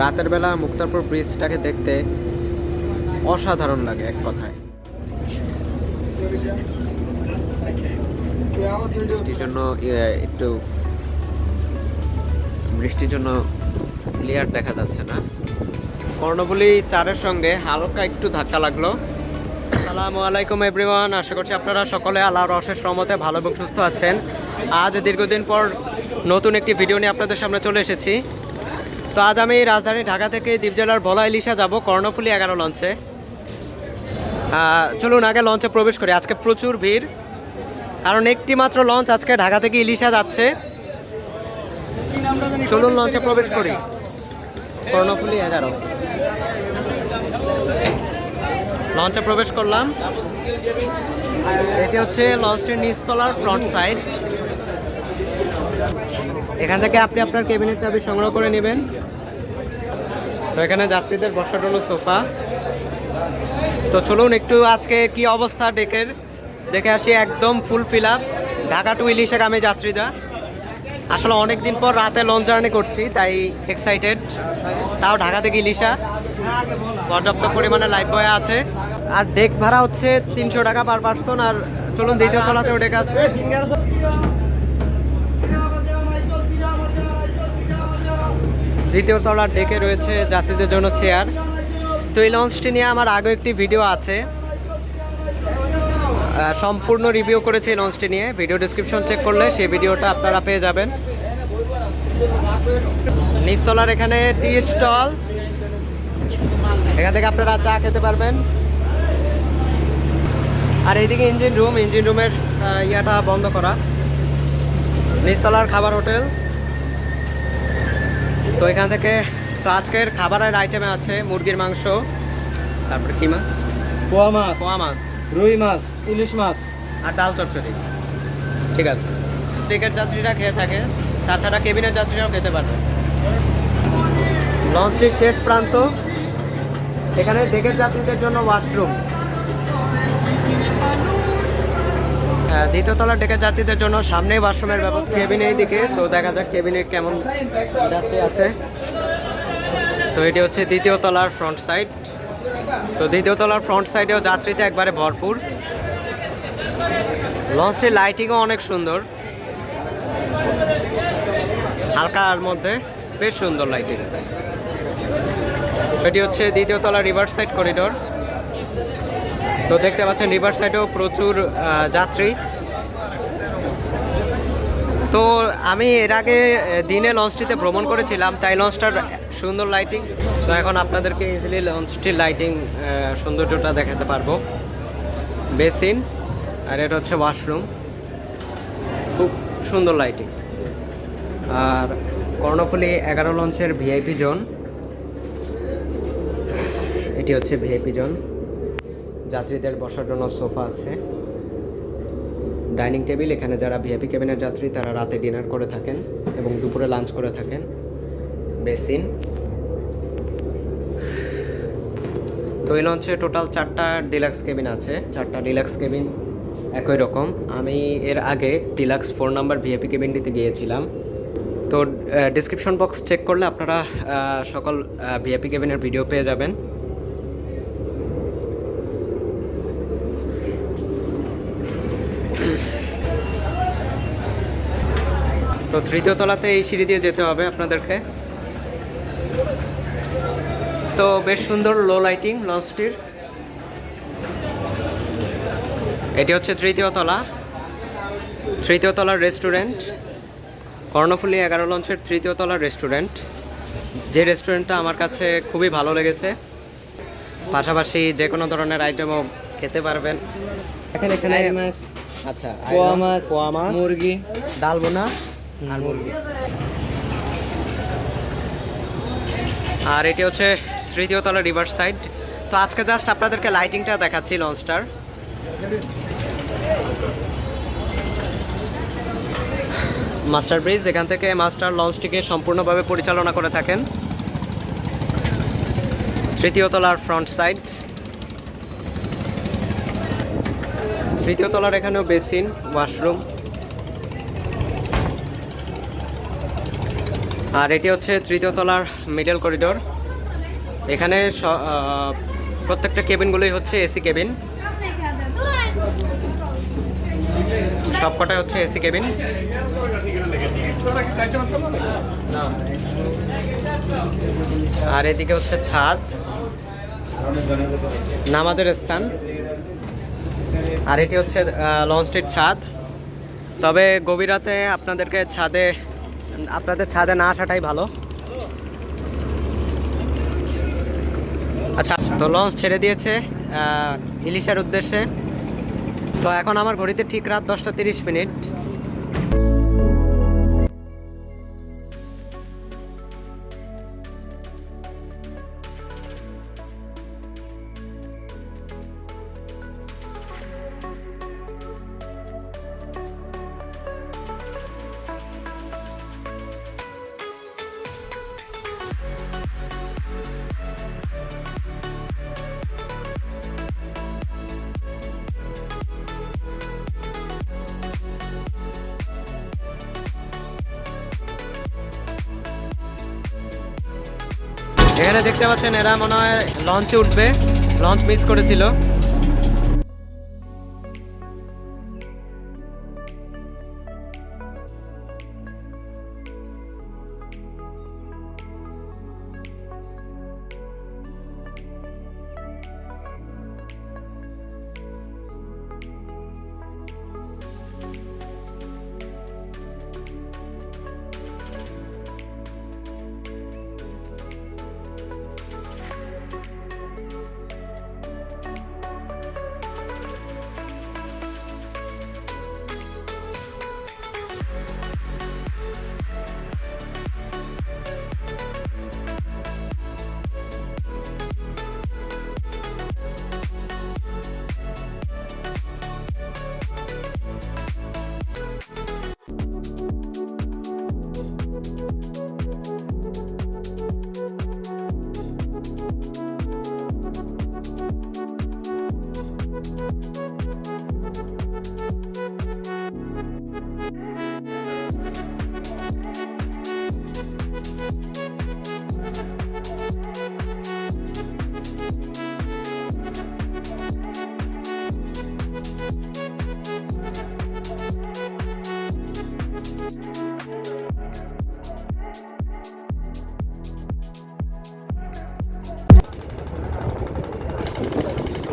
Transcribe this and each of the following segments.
রাতের বেলা মুক্তারপুর ব্রিজটাকে দেখতে অসাধারণ লাগে এক কথায়। বৃষ্টির জন্য একটু বৃষ্টির জন্য ক্লিয়ার দেখা যাচ্ছে না। কর্ণবলি চারের সঙ্গে হালকা একটু ধাক্কা লাগল। আসসালামু আলাইকুম এভরিওয়ান আশা করছি আপনারা সকলে আল্লাহর অশেষ রহমতে ভালো এবং সুস্থ আছেন। আজ দীর্ঘদিন পর নতুন একটি ভিডিও নিয়ে আপনাদের সামনে চলে এসেছি। তো আজ আমি রাজধানী ঢাকা থেকে দ্বীপ জেলার ভোলা ইলিশা যাব, কর্ণফুলি এগারো লঞ্চে। চলুন আগে লঞ্চে প্রবেশ করি, আজকে প্রচুর ভিড়। কারণ একটি মাত্র লঞ্চ আজকে ঢাকা থেকে ইলিশা যাচ্ছে। চলুন লঞ্চে প্রবেশ করি। কর্ণফুলি এগারো। লঞ্চে প্রবেশ করলাম। এটি হচ্ছে লঞ্চটির নিচতলার ফ্রন্ট সাইড। এখান থেকে আপনি আপনার কেবিনের চাবি সংগ্রহ করে নেবেন। তো এখানে যাত্রীদের বসার জন্য সোফা। তো চলুন একটু আজকে কি অবস্থা ডেকের? দেখে আসি একদম full fill up Dhaka to ইলিশাগামী যাত্রীরা। আসলে অনেক দিন পর রাতে লঞ্চ জার্নি করছি, তাই এক্সাইটেড তাও ঢাকা থেকে ইলিশা পর্যাপ্ত পরিমাণে লাইফ বয় আছে। আর ডেক ভাড়া হচ্ছে তিনশো টাকা পার পার্সন আর চলুন দ্বিতীয় তলাতেও ডেক আছে। দ্বিতীয় তলার ডেকে রয়েছে যাত্রীদের জন্য চেয়ার। তো এই লঞ্চটি নিয়ে আমার আগে একটি ভিডিও আছে। সম্পূর্ণ রিভিউ করেছি এই লঞ্চটি নিয়ে। ভিডিও ডিসক্রিপশন চেক করলে সেই ভিডিওটা আপনারা পেয়ে যাবেন। নিচতলার এখানে টি স্টল। এখান থেকে আপনারা চা খেতে পারবেন। আর এইদিকে ইঞ্জিন রুম ইঞ্জিন রুমের ইয়াটা বন্ধ করা। নিচতলার খাবার হোটেল। তো এখান থেকে তো আজকের খাবারের আইটেমে আছে মুরগির মাংস তারপরে কি মাছ? পোয়া মাছ পোয়া মাছ। রুই মাছ ইলিশ মাছ। আর ডাল চচ্চড়ি। ঠিক আছে। টিকেট যাত্রীরা খেয়ে থাকে তাছাড়া কেবিনের যাত্রীরাও খেতে পারবে। লঞ্চটির শেষ প্রান্ত। এখানে ডেকের যাত্রীদের জন্য ওয়াশরুম হ্যাঁ, দ্বিতীয় তলার ডেকের যাত্রীদের জন্য সামনে ওয়াশরুমের ব্যবস্থা কেবিন এই দিকে। তো দেখা যাক কেবিনে কেমন যাত্রী আছে। তো এটি হচ্ছে দ্বিতীয় তলার ফ্রন্ট সাইড তো দ্বিতীয় তলার ফ্রন্ট সাইডেও যাত্রীতে একবারে ভরপুর। লঞ্চটির লাইটিংও অনেক সুন্দর। হালকার মধ্যে বেশ সুন্দর লাইটিং এটি হচ্ছে দ্বিতীয় তলা রিভার সাইড করিডোর তো দেখতে পাচ্ছেন রিভার সাইডেও প্রচুর যাত্রী। তো আমি এর আগে দিনে লঞ্চটিতে ভ্রমণ করেছিলাম, তাই লঞ্চটার সুন্দর লাইটিং তো এখন আপনাদেরকে ইজিলি লঞ্চটির লাইটিং সৌন্দর্যটা দেখাতে পারব। বেসিন, আর এটা হচ্ছে ওয়াশরুম খুব সুন্দর লাইটিং আর কর্ণফুলি এগারো লঞ্চের ভিআইপি জোন এটি হচ্ছে ভিআইপি জোন যাত্রীদের বসার জন্য সোফা আছে। ডাইনিং টেবিল, এখানে যারা ভিআইপি কেবিনের যাত্রী, তারা রাতে ডিনার করে থাকেন এবং দুপুরে লাঞ্চ করে থাকেন। বেসিন। তো এই লঞ্চে টোটাল চারটা ডিলাক্স কেবিন আছে। চারটা ডিলাক্স কেবিন একই রকম। আমি এর আগে ডিলাক্স ফোর নাম্বার ভিআইপি কেবিনটিতে গিয়েছিলাম। তো ডিসক্রিপশন বক্স চেক করলে আপনারা সকল ভিআইপি কেবিনের ভিডিও পেয়ে যাবেন। তো তৃতীয় তলাতে এই সিঁড়ি দিয়ে যেতে হবে আপনাদেরকে। তো বেশ সুন্দর লো লাইটিং লঞ্চটির এটি হচ্ছে তৃতীয় তলা। তৃতীয় তলার রেস্টুরেন্ট কর্ণফুলি এগারো লঞ্চের তৃতীয় তলার রেস্টুরেন্ট যে রেস্টুরেন্টটা আমার কাছে খুবই ভালো লেগেছে। পাশাপাশি যে কোনো ধরনের আইটেমও খেতে পারবেন। এখানে এখানে আচ্ছা পোয়া মাছ পোয়া মাছ মুরগি। ডাল বোনা। আর মুরগি আর এটি হচ্ছে তৃতীয় তলা রিভার সাইড তো আজকে জাস্ট আপনাদেরকে লাইটিংটা দেখাচ্ছি লঞ্চটার মাস্টার ব্রিজ এখান থেকে মাস্টার লঞ্চটিকে সম্পূর্ণভাবে পরিচালনা করে থাকেন। তৃতীয় তলার ফ্রন্ট সাইড তৃতীয় তলার এখানেও বেসিন ওয়াশরুম আর এটি হচ্ছে তৃতীয় তলার মিডল করিডোর এখানে প্রত্যেকটা কেবিনগুলোই হচ্ছে এসি কেবিন। সবকটাই হচ্ছে এসি কেবিন। আর এদিকে হচ্ছে ছাদ। নামাজের স্থান। আর এটি হচ্ছে লঞ্চটির ছাদ। তবে গভীর রাতে আপনাদেরকে ছাদে আপনাদের ছাদে না আসাটাই ভালো। আচ্ছা তো লঞ্চ ছেড়ে দিয়েছে ইলিশের উদ্দেশ্যে। তো এখন আমার ঘড়িতে ঠিক রাত দশটা তিরিশ মিনিট। এখানে দেখতে পাচ্ছেন এরা মনে হয় লঞ্চে উঠবে। লঞ্চ মিস করেছিল।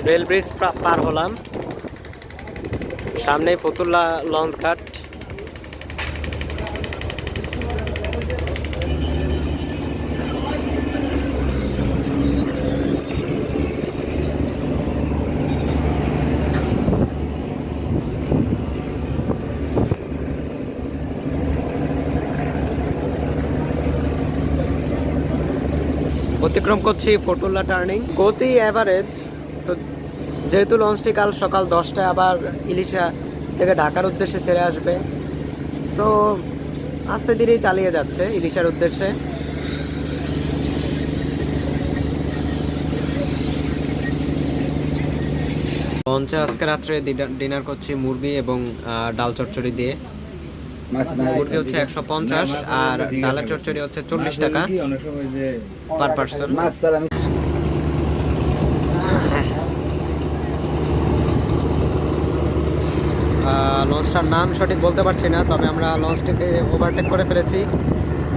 রেল ব্রিজ পার হলাম। সামনেই ফতুল্লা লঞ্চ ঘাট। অতিক্রম করছি ফতুল্লা টার্নিং। গতি অ্যাভারেজ তো যেহেতু লঞ্চটি কাল সকাল দশটায় আবার ইলিশা থেকে ঢাকার উদ্দেশ্যে ছেড়ে আসবে। তো আস্তে ধীরেই চালিয়ে যাচ্ছে ইলিশার উদ্দেশ্যে। লঞ্চে আজকে রাত্রে ডিনার করছি মুরগি এবং ডাল চচ্চড়ি দিয়ে। মুরগি হচ্ছে একশো পঞ্চাশ আর ডালের চচ্চড়ি হচ্ছে চল্লিশ টাকা পার পার্সন মাছ ছাড়া আমি লঞ্চটার নাম সঠিক বলতে পারছি না, তবে আমরা লঞ্চটিকে ওভারটেক করে ফেলেছি।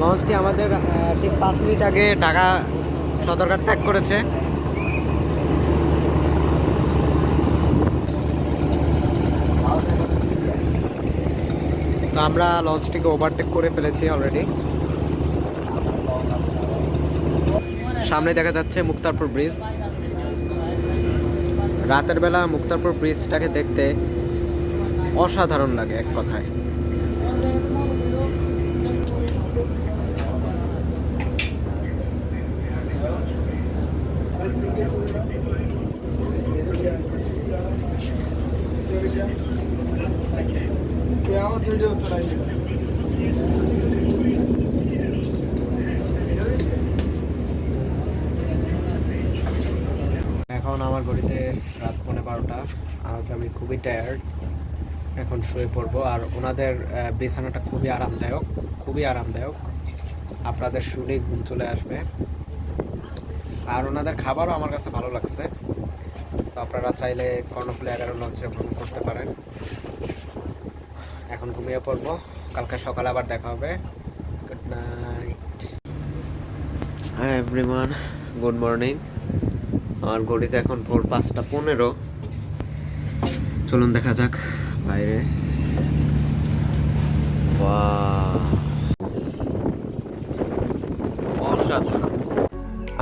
লঞ্চটি আমাদের ঠিক পাঁচ মিনিট আগে ঢাকা সদরঘাট ত্যাগ করেছে। তো আমরা লঞ্চটিকে ওভারটেক করে ফেলেছি অলরেডি সামনে দেখা যাচ্ছে মুক্তারপুর ব্রিজ। রাতের বেলা মুক্তারপুর ব্রিজটাকে দেখতে অসাধারণ লাগে এক কথায়। এখন আমার ঘড়িতে রাত পৌনে বারোটা। আজ আমি খুবই টায়ার্ড এখন শুয়ে পড়ব। আর ওনাদের বিছানাটা খুবই আরামদায়ক খুবই আরামদায়ক। আপনাদের শুনেই ঘুম চলে আসবে। আর ওনাদের খাবারও আমার কাছে ভালো লাগছে। তো আপনারা চাইলে কর্ণফুলি এগারো লঞ্চে ভ্রমণ করতে পারেন। এখন ঘুমিয়ে পড়ব। কালকে সকালে আবার দেখা হবে। গুড নাইট হ্যাঁ এভরিওয়ান গুড মর্নিং আমার ঘড়িতে এখন ভোর পাঁচটা পনেরো। চলুন দেখা যাক। বাইরে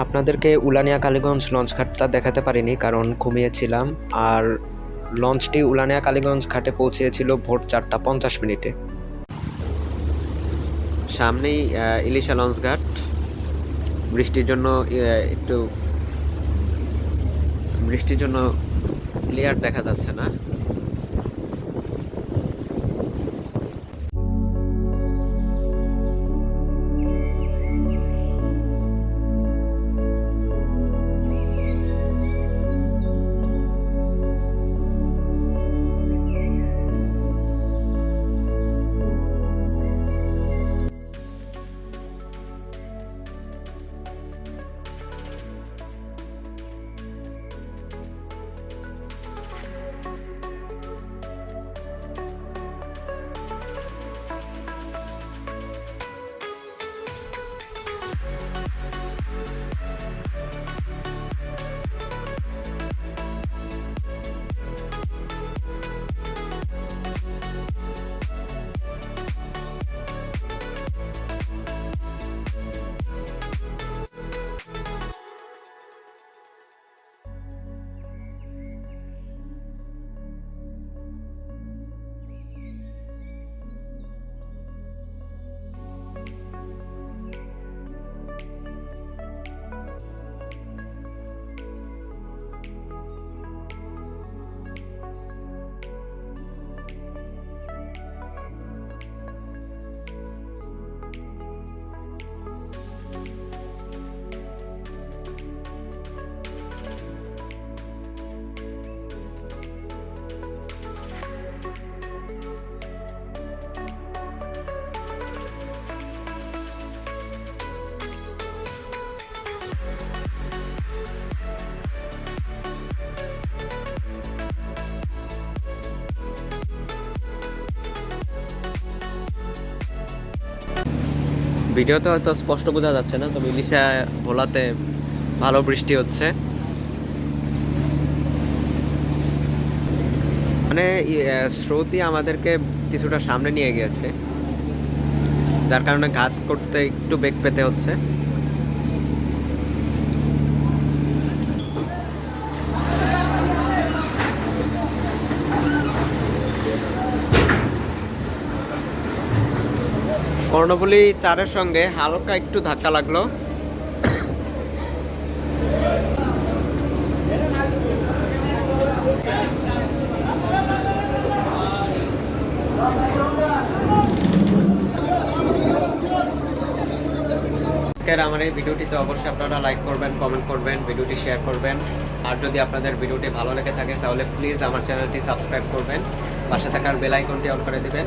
আপনাদেরকে উলানিয়া কালীগঞ্জ লঞ্চ ঘাটটা দেখাতে পারিনি কারণ ঘুমিয়েছিলাম আর লঞ্চটি উলানিয়া কালীগঞ্জ ঘাটে পৌঁছেছিল ভোর চারটা পঞ্চাশ মিনিটে। সামনেই ইলিশা লঞ্চ ঘাট। বৃষ্টির জন্য একটু বৃষ্টির জন্য ক্লিয়ার দেখা যাচ্ছে না। ভিডিওতে হয়তো স্পষ্ট বোঝা যাচ্ছে না, তবে ইলিশা ভোলাতে ভালো বৃষ্টি হচ্ছে। মানে স্রোতই আমাদেরকে কিছুটা সামনে নিয়ে গিয়েছে, যার কারণে ঘাত করতে একটু বেগ পেতে হচ্ছে। কর্ণফুলি চারের সঙ্গে হালকা একটু ধাক্কা লাগল। আজকের আমার এই ভিডিওটিতে অবশ্যই আপনারা লাইক করবেন কমেন্ট করবেন, ভিডিওটি শেয়ার করবেন। আর যদি আপনাদের ভিডিওটি ভালো লেগে থাকে, তাহলে প্লিজ আমার চ্যানেলটি সাবস্ক্রাইব করবেন। পাশে থাকার বেল আইকনটি অন করে দিবেন।